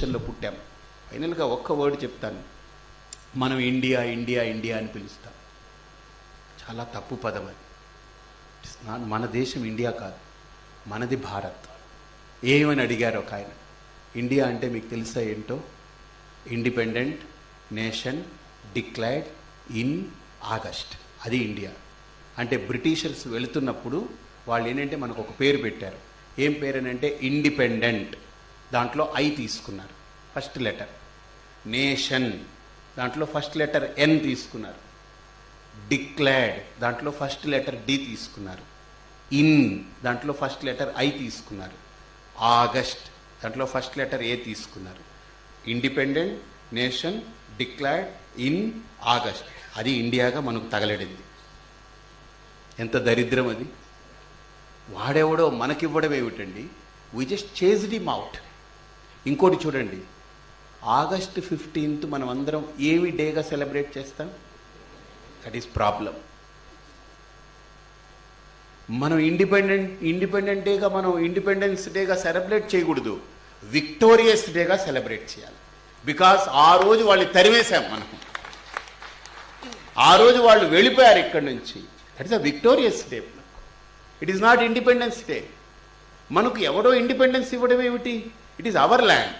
దేశంలో పుట్టాం. ఫైనల్గా ఒక్క వర్డ్ చెప్తాను. మనం ఇండియా ఇండియా ఇండియా అని పిలుస్తాం. చాలా తప్పు పదం అది. మన దేశం ఇండియా కాదు. మనది భారత్. ఏమని అడిగారు ఒక ఆయన? ఇండియా అంటే మీకు తెలుసా ఏంటో? Independent nation declared in August అది ఇండియా. అంటే బ్రిటిషర్స్ వెళుతున్నప్పుడు వాళ్ళు ఏంటంటే మనకు ఒక పేరు పెట్టారు. ఏం పేరు అని అంటే ఇండిపెండెంట్. దాంట్లో ఐ తీసుకున్నారు. First letter. నేషన్. దాంట్లో ఫస్ట్ లెటర్ ఎన్ తీసుకున్నారు. డిక్లేర్డ్. దాంట్లో ఫస్ట్ లెటర్ డి తీసుకున్నారు. ఇన్. దాంట్లో ఫస్ట్ లెటర్ ఐ తీసుకున్నారు. ఆగస్ట్. దాంట్లో ఫస్ట్ లెటర్ ఏ తీసుకున్నారు. Independent nation declared in August. అది ఇండియాగా మనకు తగలడింది. ఎంత దరిద్రం అది. వాడెవడో మనకివ్వడం ఏమిటండి we just chased him out ఇంకోటి చూడండి. ఆగస్ట్ ఫిఫ్టీన్త్ మనం అందరం ఏమి డేగా సెలబ్రేట్ చేస్తాం? దట్ ఈస్ ప్రాబ్లం మనం ఇండిపెండెంట్ ఇండిపెండెంట్ డేగా మనం ఇండిపెండెన్స్ డేగా సెలబ్రేట్ చేయకూడదు. విక్టోరియస్ డేగా సెలబ్రేట్ చేయాలి. బికాస్ ఆ రోజు వాళ్ళు తరివేశాం మనం. ఆ రోజు వాళ్ళు వెళ్ళిపోయారు ఇక్కడి నుంచి. That is a victorious day it is not independence day మనకు ఎవడో ఇండిపెండెన్స్ ఇవ్వడం ఏమిటి? It is our land